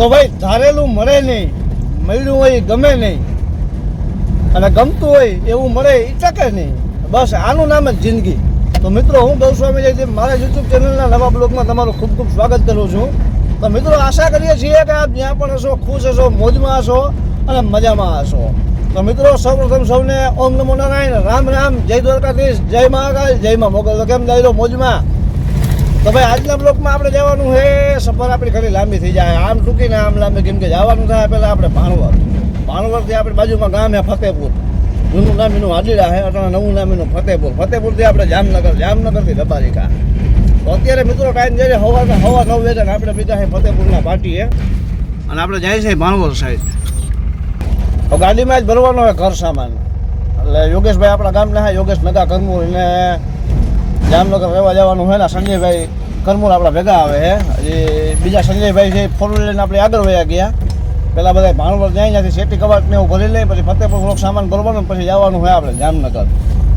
તો ભાઈ, ધારેલું મળે નહીં, મળ્યું હોય ગમે નહીં. અને ગમતું હોય એવું મળે એ ટકે નહીં. બસ આનું નામ જ જિંદગી. તો મિત્રો, હું ગૌસ્વામી જયદેવ મારા યુટ્યુબ ચેનલના નવા બ્લોગમાં તમારું ખૂબ ખૂબ સ્વાગત કરું છું. તો મિત્રો, આશા કરીએ છીએ કે આપ જ્યાં પણ હશો, ખુશ હશો, મોજમાં હશો અને મજામાં હશો. તો મિત્રો, સૌપ્રથમ સૌને ઓમ નમો નારાયણ, રામ રામ, જય દ્વારકાધીશ, જય મહાકાલ, જય મા મોગલ. કેમ જાય મોજમાં? તો ભાઈ આજના બ્લોકમાં આપણે જવાનું છે. સફર આપણી ઘણી લાંબી થઈ જાય. આમ ટૂંકીને આમ લાંબી, કેમ કે જવાનું થાય પહેલાં આપણે ભાણવર ભાણવરથી આપણી બાજુમાં ગામ છે ફતેપુર. જૂનું નામ એનું હાડીડા છે અને નવું નામ એનું ફતેપુર. ફતેપુરથી આપણે જામનગર, જામનગરથી ડબારિકા તો અત્યારે મિત્રો ટાઈમ જાય હવાના હવા નવ વાગે આપણે બીજા છે ફતેપુરના પાટીએ. અને આપણે જાય છે ભાણવર સાઈડ તો ગાડીમાં જ ભરવાનો હોય ઘર સામાન. એટલે યોગેશભાઈ આપણા ગામના છે, યોગેશ નગા કરમુર એને જામનગર રહેવા જવાનું હોય ને સંજયભાઈ કરમૂળ આપણા ભેગા આવે છે. હજી બીજા સંજયભાઈ છે ફોર લઈને આપણે આગળ વયા ગયા. પેલા બધા ભાણવર જાય, ત્યાંથી શેટી કબાટ ને એવું ભરી લઈ પછી ફતેપુર થોડોક સામાન ભરવાનો, પછી જવાનું હોય આપણે જામનગર.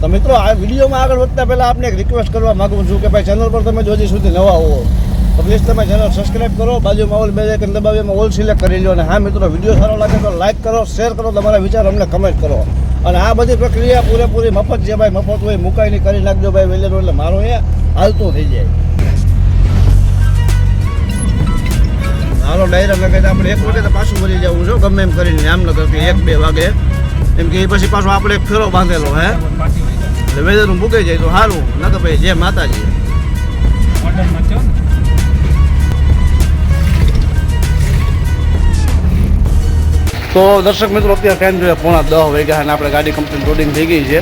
તો મિત્રો, આ વિડીયોમાં આગળ વધતા પહેલાં આપને એક રિક્વેસ્ટ કરવા માગું છું કે ભાઈ ચેનલ પર તમે જો હજી સુધી નવા હો તો પ્લીઝ તમે ચેનલ સબસ્ક્રાઇબ કરો બાજુમાં ઓલ બે આઇકન દબાવી એમાં ઓલ સિલેક્ટ કરી લો અને હા મિત્રો વીડિયો સારો લાગે તો લાઈક કરો શેર કરો તમારા વિચાર અમને કમેન્ટ કરો. અને આ બધી પ્રક્રિયા પૂરેપૂરી મફત છે ભાઈ મફત હોય મુકાઈને કરી નાખજો ભાઈ વેલેરો એટલે મારો એ હાલતું થઈ જાય. મારો ડાયરા લગાવી આપણે એક વાગે તો પાછું મરી જવું છું ગમે એમ કરીને જામનગરથી એક બે વાગે. એમ કે એ પછી પાછો આપણે એક ફેરો બાંધેલો હે. એટલે વેધરનું મૂકાઈ જાય તો સારું નકર ભાઈ જે માતાજી. તો દર્શક મિત્રો, અત્યારે ટાઈમ જોઈએ પોણા દસ વાગ્યા અને આપણે ગાડી કમ્પ્લીટ લોડિંગ થઈ ગઈ છે.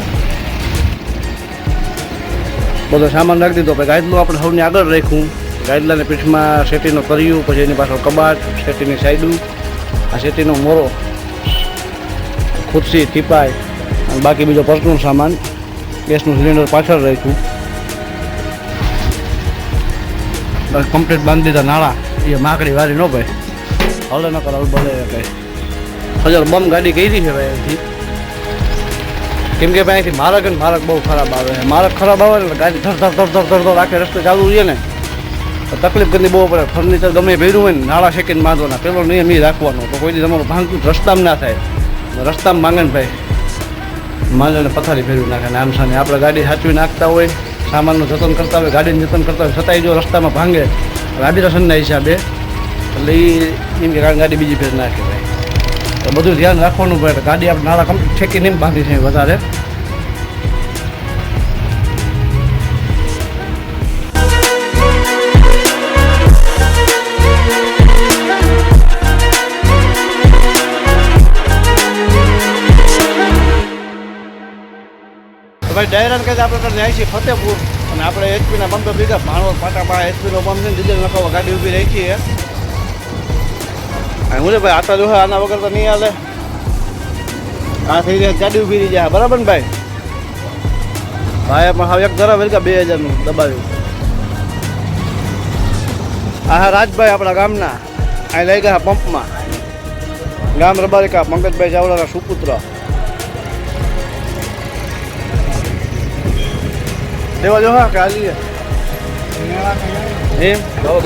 બધો સામાન રાખી દીધો. પછી આપણે સૌની આગળ રાખ્યું. ગાઈડલાની પીઠમાં શેટીનો કર્યું, પછી એની પાછળ કબાટ, શેટીની સાઈડું, આ શેટીનો મોરો, ખુરશી ટીપાય અને બાકી બીજો પર્સનલ સામાન. ગેસનું સિલિન્ડર પાછળ રાખ્યું. કમ્પ્લીટ બાંધી દીધા. નાળા. એ માકડી વારી ન ભાઈ હલે ન કરાવ ભલે કંઈ. હજાર બમ ગાડી કરી છે ભાઈ અહીંથી. કેમ કે ભાઈ અહીંથી મારક અને મારક બહુ ખરાબ આવે. છે મારક ખરાબ આવે ને ગાડી ધર ધર ધર ધર ધર આખે રસ્તે ચાલુ રહીએ ને. તો તકલીફ કરવી બહુ પડે. ફર્નિચર ગમે ભર્યું હોય ને, નાળા શેકીને બાંધવાના. પેલો નિયમ એ રાખવાનો તો કોઈ તમારું ભાંગતું રસ્તામાં ના થાય. રસ્તામાં માંગે ને ભાઈ. માંડે પથારી ફેરવી નાખે ને આમ સામે. આપણે ગાડી સાચવી નાખતા હોય, સામાનનું જતન કરતા હોય, ગાડીનું જતન કરતા હોય, છતાંય જો રસ્તામાં ભાંગે રાબિરેશનના હિસાબે એટલે એ એમ કે ગાડી બીજી ફેર નાખે ભાઈ. બધું ધ્યાન રાખવાનું પડે ગાડી આપણે નાળા કમ ઠેકી નહીં બાંધી છે વધારે. ભાઈ ડાયરાન કહે આપણે ત્યાં જાય છીએ ફતેપુર. અને આપણે એચપીના બંધ લીધા. ભાણવર પાટા પાસે એચપીનો બંધ લીધે નખાવા ગાડી ઊભી રાખી છે. અને હું ભાઈ આટા જો આના વગર તો નહીં હાલે. આ થઈ જાય ગાડી ઊભી રહી જાય. બરાબર ને ભાઈ? ભાઈ પણ હવે એક ધરાવે કે બે હજારનું દબાવ્યું. આ હા રાજભાઈ આપણા ગામના. અહીં લઈ ગયા પંપમાં. ગામ રબારિકા પંકજભાઈ ચાવડાના સુપુત્ર. દેવા જો હા કાલી. એમ દેખવા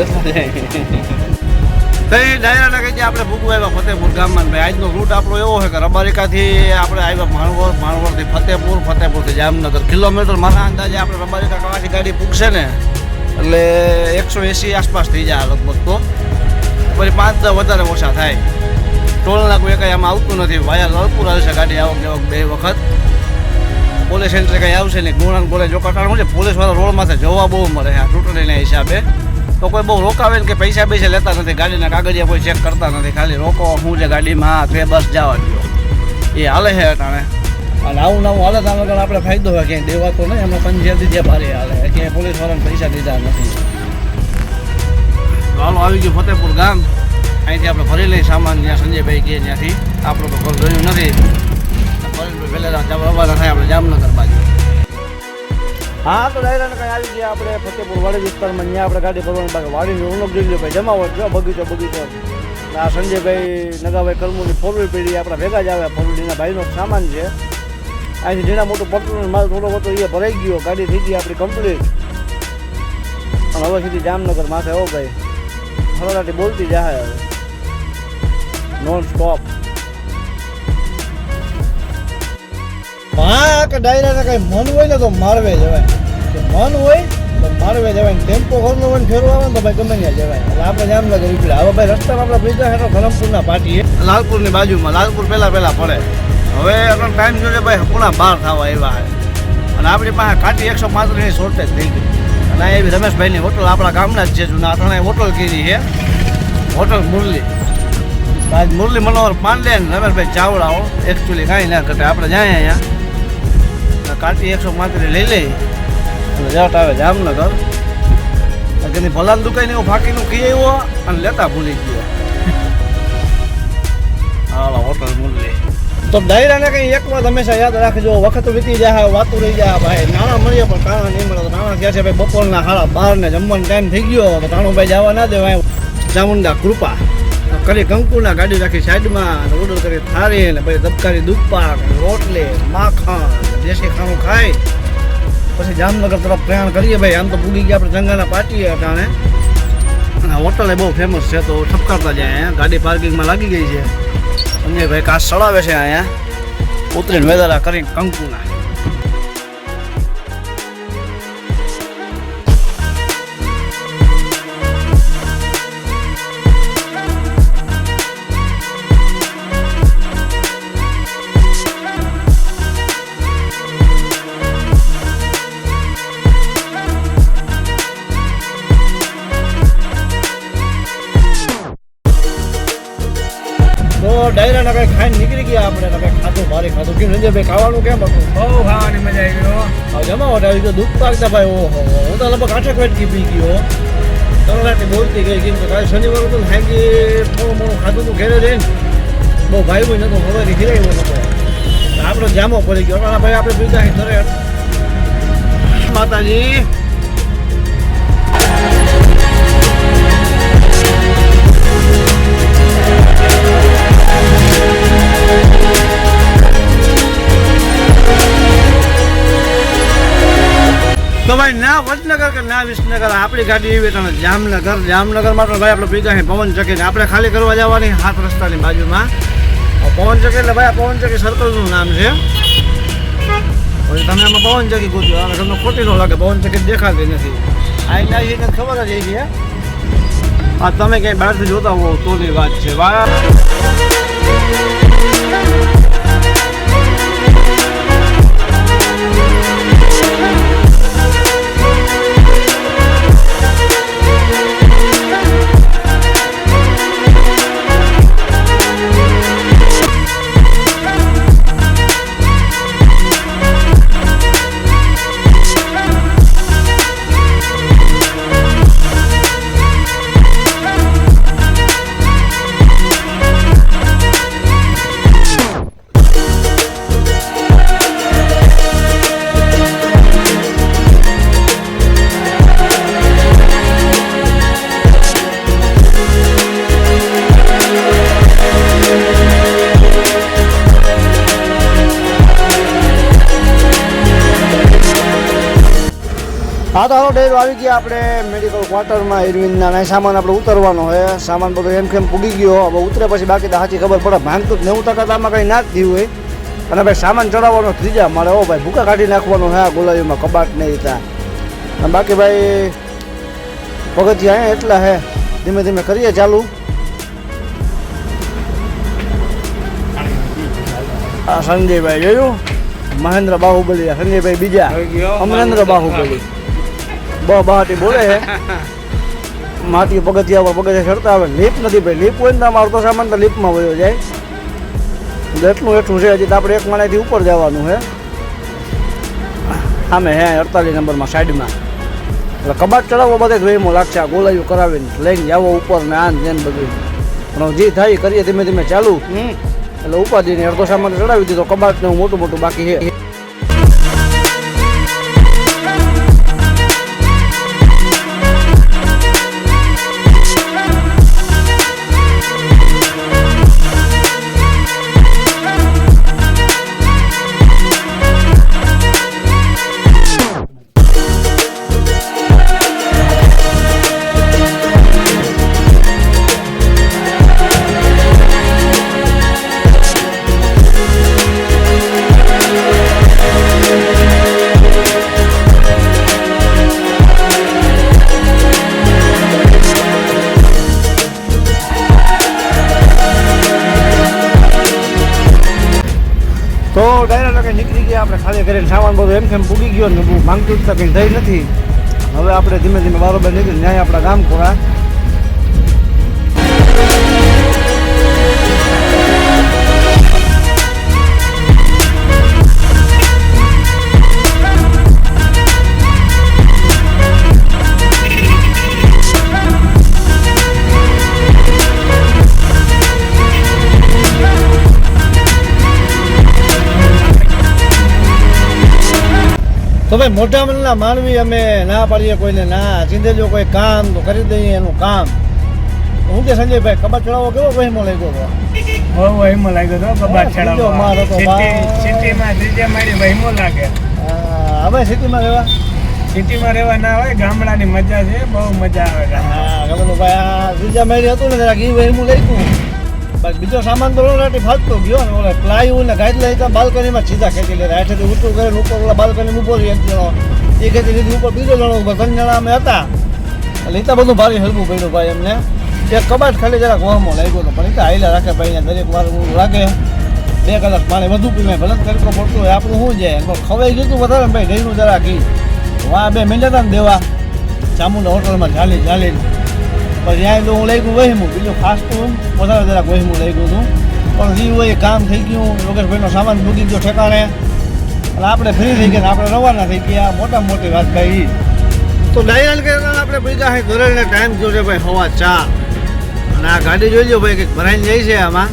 જાય તઈ ડાયરા કહી આપણે ભૂગુ આવ્યા ફતેપુર ગામમાં. ભાઈ, આજનો રૂટ આપણો એવો છે કે રબારિકાથી આપણે આવ્યા માણવર માણવરથી ફતેપુર ફતેપુરથી જામનગર. કિલોમીટર મારા અંદાજે આપણે રબારિકા કવાથી ગાડી પૂગશે ને, એટલે એકસો એંસી આસપાસ થઈ જાય લગભગ તો. પછી પાંચ દસ વધારે ઓછા થાય. ટોલના કોઈ કંઈ આમાં આવતું નથી. વાયા લળપુર આવશે ગાડી આવક જવક બે વખત. પોલીસ એન્ટ્રી કંઈ આવશે નહીં. ગુણાન બોલે જો કટાણ છે. પોલીસવાળા રોડમાંથી જવા બહુ મળે આ ચૂંટણીના હિસાબે. તો કોઈ બહુ રોકાવે ને કે પૈસા પૈસા લેતા નથી. ગાડીના કાગળિયા કોઈ ચેક કરતા નથી. ખાલી રોકો, હું છે ગાડીમાં તે બસ જવા દો એ હાલે છે અટાણે. અને આવું નવું હાલે તો આગળ આપણે ફાયદો હોય ક્યાંય. દેવાતો નહીં એમાં પંચાયતી જે ભારે હાલે. ક્યાંય પોલીસ વાળાને પૈસા દીધા નથી. હાલો, આવી ગયું ફતેપુર ગામ. અહીંથી આપણે ભરી લઈ સામાન. જ્યાં સંજયભાઈ કહે ત્યાંથી. આપણું તો ઘર જોયું નથી. પહેલાં રવાના થાય, આપણે જામનગર બાજુ. હા, તો ડાયરાને કંઈ આવી ગયા આપણે ફતેપુર વાડી વિસ્તારમાં. ત્યાં આપણે ગાડી ભરવાનું બાકી. વાડીની ઉણપ જોઈ લો ભાઈ, જમાવટ જો બગીચો બગીચો. આ સંજયભાઈ, નગાભાઈ કરમુની ફોર વ્હીલ પેઢી આપણા ભેગા જ આવે ફોર વ્હીલના ભાઈનો સામાન છે. અહીંથી જેના મોટું પટલું માલ થોડો બધો એ ભરાઈ ગયો, ગાડી થઈ ગઈ આપણી કમ્પ્લીટ પણ હવે સીધી જામનગર માથે, હો ભાઈ. સરળાટી બોલતી જાય હવે. નોન સ્ટોપ હા કે ડાયરાને કઈ મન હોય ને તો મારવે જવાય. મન હોય તો મારવે જવાય. ટેમ્પો ઘરનો હોય ફેરવા આવે ને તો ભાઈ ગમે ત્યાં જવાય. એટલે આપણે જામનગર ઉપડે હવે ભાઈ રસ્તામાં આપણે બીજા હેઠો ધરમપુરના પાટીએ. લાલપુરની બાજુમાં. લાલપુર પહેલાં પહેલાં પડે. હવે આપણો ટાઈમ જોઈએ ભાઈ, પૂણા બાર થવા એવા અને આપણી પાસે કાઠી એકસો પાંત્રીસની શોર્ટેજ થઈ ગઈ. અને એવી રમેશભાઈની હોટલ આપણા ગામના જ છે જૂના. અટાણે હોટલ કીધી છે. હોટલ મુરલી. આજ મુરલી મનોહર પાંડે રમેશભાઈ ચાવડાઓ એકચ્યુઅલી કાંઈ ના ઘટે. આપણે જાય અહીંયા. કાઠી એકસો પાંત્રીસ લઈ લઈ. અને લેટ આવે જામનગર. તેની ભલાલ દુકાન એવું ફાકીનું કહી આવ્યો અને લેતા ભૂલી ગયો. હાલો, હોટલ મૂલ્ય તો ડાયરાને કંઈ એક વાત હંમેશા યાદ રાખજો. વખત વીતી જાય, વાતું રહી જાય. ભાઈ, નાણાં મળીએ પણ કાણા નહીં મળે. નાણાં ક્યાં છે? ભાઈ, બપોરના સાડા બાર ને જમવાનો ટાઈમ થઈ ગયો. તો કાણુભાઈ જવા ના દેવાય. ચામુંડા કૃપા. કરી કંકુના ગાડી રાખી સાઈડમાં ઓર્ડર કરી થારી ને પછી ધબકારી દુપ્પા રોટલી, માખણ, દેશી ખાણું ખાય. પછી જામનગર તરફ પ્રયાણ કરીએ ભાઈ. આમ તો પૂગી ગયા આપણે જંગાના પાટીએ અટાણે. અને હોટલ એ બહુ ફેમસ છે, તો ઠપકારતા જાય અહીંયા ગાડી પાર્કિંગમાં લાગી ગઈ છે. અમને ભાઈ કાશ ચડાવે છે અહીંયા. ઉતરીને વેદારા કરીને કંકુના. સંજયભાઈ ખાવાનું કેમ હતું? બહુ ખાવાની મજા આવી ગયો જમાવટ આવી ગયો દૂધ પાકતા ભાઈ ઓહો હું. તો લગભગ આઠેક વેટકી પી ગયો તરલાટી બોલતી ગઈ કેમ કે કાલે શનિવાર હતું હાંજી મોડું મોડું ખાધું હતું ઘેરે જઈને. બહુ ભાઈ ભાઈ નતો હવે ખીરાયો નતો આપણો જામો પડી ગયો. ભાઈ આપણે પીધા ઘરે માતાજી ભાઈ, ના વડનગર કે ના વિસનગર, આપણી ગાડી એવી તમે જામનગર, જામનગરમાં તો ભાઈ આપણે ભેગા પવન ચકી આપણે ખાલી કરવા જવાની હાથ રસ્તાની બાજુમાં. પવન ચકી એટલે ભાઈ પવન ચકી સર્કલનું નામ છે. પછી તમે આમાં પવન ચકી ગોત્યો અને તમને ખોટી ન લાગે, પવન ચકી દેખાતી નથી. આ એના ખબર જ છે આ તમે ક્યાંય બહારથી જોતા હોવ તોની વાત છે. વા હા તો હાલો ડેરો આવી ગયા આપણે મેડિકલ ક્વાર્ટરમાં ઇરવિનના નાય સામાન આપણે ઉતરવાનો હોય સામાન બધો એમ કેમ પૂગી ગયો? હવે ઉતરે પછી બાકી તો સાચી ખબર પડે. ભાંગતું જ નેવું ટકા આમાં કંઈ ના જ થયું હોય. અને ભાઈ સામાન ચડાવવાનો ત્રીજા મારે ઓ ભાઈ ભૂકા કાઢી નાખવાનું હે ગુલાબીમાં કબાટ નહીં ત્યાં અને બાકી ભાઈ પગથિયા એટલા હે. ધીમે ધીમે કરીએ ચાલુ. આ સંજયભાઈ જોયું? મહેન્દ્ર બાહુબલી સંજયભાઈ બીજા. અમરેન્દ્ર બાહુબલી. બહુ બહાટી બોલે છે. માટી પગથિયા પર પગથિયા ચડતા આવે. લીપ નથી ભાઈ લીપ હોય ને તો અમારો તો સામાન તો લીપમાં વયો જાય. એટલે એટલું છે હજી તો આપણે એક માણેથી ઉપર જવાનું છે. સામે હે અડતાલીસ નંબરમાં સાઈડમાં. એટલે કબાટ ચડાવવા બધે એમ લાગશે આ ગોલાયું કરાવીને લઈને જાવો ઉપર ને આન ને બધું. પણ જે થાય કરીએ ધીમે ધીમે ચાલુ. એટલે ઉપાધિને અડધો સામાન ચડાવી દીધો કબાટ ને હું મોટું મોટું બાકી છે. આપણે ખાલી કરીને સામાન બધું એમ કેમ પૂગી ગયો ને બહુ માંગતું કંઈ થઈ નથી. હવે આપણે ધીમે ધીમે બરોબર નીકળી ન્યાય આપણા ગામ પૂરા તો ભાઈ મોટા મનના માનવી અમે ના પાડીએ કોઈને ના ચીંધેજો કોઈ કામ તો કરી દઈએ એનું કામ. હું કે સંજયભાઈ કબાટ ચડાવો કેવો વહીમો લાગ્યો હતો બહુ વહીમો લાગ્યો હતો કબાટ હા, મારો તો ચડાવવા સિટીમાં ત્રીજા માળે વહીમો લાગે. હવે સિટીમાં રહેવા? સિટીમાં રહેવા ના હોય ગામડાની મજા છે બહુ મજા આવે હા ગમે ભાઈ આ ત્રીજા મહિને હતું ને જરાક એ વહીમું લઈ બસ બીજો સામાન તો રોલાટી ફાલતો ગયો ને ઓલા પ્લાયુ ને ગાઈડ લઈ બાલ્કનીમાં સીધા ખેંચી લે હેઠેથી ઉતરું કરીને ઉપર ઓલા બાલ્કની ઉપર એક જણો. એ ખેંચી લીધી ઉપર બીજો જણો ઉપર ત્રણ જણા અમે હતા. એટલે એ તો બધું ભારે હેલ્પું પડ્યું ભાઈ એમને. એક કબાટ ખાલી જરાક વહમો લાગ્યો હતો પણ એ તો હાઈલા રાખે ભાઈ દરેક વાર લાગે. બે કલાક પાણી વધુ પીવાય ભલે તડકો પડતો હોય, આપણું શું જાય? એમાં ખવાઈ ગયું વધારે ભાઈ ગયું જરા ઘી વા બે મિનિટ હતા ને દેવા. ચામુંડા હોટલમાં ચાલીને પછી ત્યાં તો હું લઈ ગયું વહેમું બીજું ખાસ તો વધારે જરાક વહેમું લઈ ગયું હતું પણ જે હોય કામ થઈ ગયું. લોકેશભાઈનો સામાન મૂકી ગયો ઠેકાણે. અને આપણે ફ્રી થઈ ગયા આપણે રવાના થઈ ગયા. મોટા મોટી વાત કહી. તો ડાયલ કરતા આપણે ભેગા હે ઘરેને ટાઈમ થયો છે ભાઈ હવા ચાર અને આ ગાડી જોઈ લો ભાઈ, કંઈક ભરાઈને જાય છે આમાં.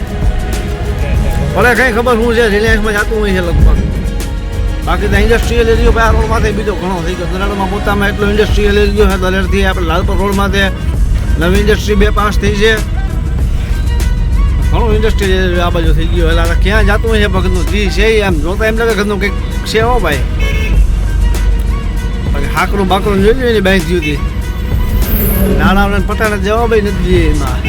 ભલે કંઈ ખબર શું છે, રિલાયન્સમાં જતું હોય છે લગભગ. બાકી તો ઇન્ડસ્ટ્રીયલ એરિયો ભાઈ આ રોડમાંથી બીજો ઘણો થઈ ગયો. દલાડમાં પોતામાં એટલો ઇન્ડસ્ટ્રીયલ એરિયો છે દરેડથી આપણે લાલપુર રોડમાંથી નવી ઇન્ડસ્ટ્રી બે પાંચ થઈ છે. ઘણું ઇન્ડસ્ટ્રી આ બાજુ થઈ ગયો. એટલે ક્યાં જતું છે ભગતનું? જી છે એમ. જોતા એમ લાગે ઘરનું કંઈક છે હો ભાઈ. બાકી હાકરું બાકરું જોઈ ને બેંક જીવતી નાણાં જવા જવાબ નથી એમાં.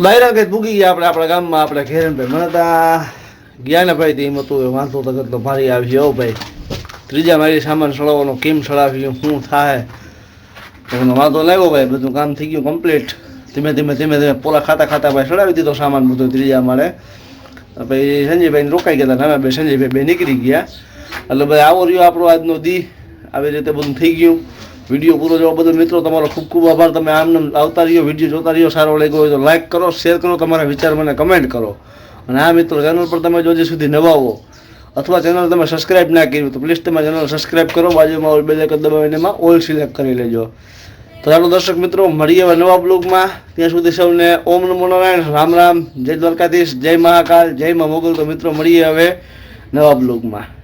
ડાયરા કઈ પૂગી ગયા આપણે આપણા ગામમાં, આપણે ઘેરન ભાઈ મને તા ગયા ને ભાઈ તેમ હતું વાંધો તગત તો ભારી આવી ગયો ભાઈ, ત્રીજા મારી સામાન સળાવવાનો કેમ સળાવ્યું, શું થાય? તો વાંધો લાગ્યો ભાઈ, બધું કામ થઈ ગયું કમ્પ્લીટ ધીમે ધીમે ધીમે ધીમે પોલા ખાતા ખાતા ભાઈ સળાવી દીધો સામાન બધો ત્રીજા માળે. ભાઈ સંજયભાઈ રોકાઈ ગયા હતા ભાઈ સંજયભાઈ બે નીકળી ગયા. એટલે ભાઈ આવો રહ્યો આપણો આજનો દી. આવી રીતે બધું થઈ ગયું. વીડિયો પૂરો જોવા બદલ મિત્રો તમારો ખૂબ ખૂબ આભાર. તમે આમ આવતા રહ્યો, વીડિયો જોતા રહ્યો, સારો લાગ્યો હોય તો લાઈક કરો શેર કરો, તમારા વિચાર મને કમેન્ટ કરો. અને આ મિત્રો ચેનલ પર તમે જો હજી સુધી નવા હો, અથવા ચેનલ તમે સબસ્ક્રાઇબ ના કર્યું તો પ્લીઝ તમે ચેનલ સબસ્ક્રાઇબ કરો. બાજુમાં ઓલ બેલ આઇકન દબાવીને એમાં ઓલ સિલેક્ટ કરી લેજો. તો ચાલો દર્શક મિત્રો, મળીએ હવે નવા બ્લોગમાં ત્યાં સુધી સૌને ઓમ નમો નારાયણ, રામ રામ, જય દ્વારકાધીશ, જય મહાકાલ, જય મા મોગલ. તો મિત્રો, મળીએ હવે નવા બ્લોગમાં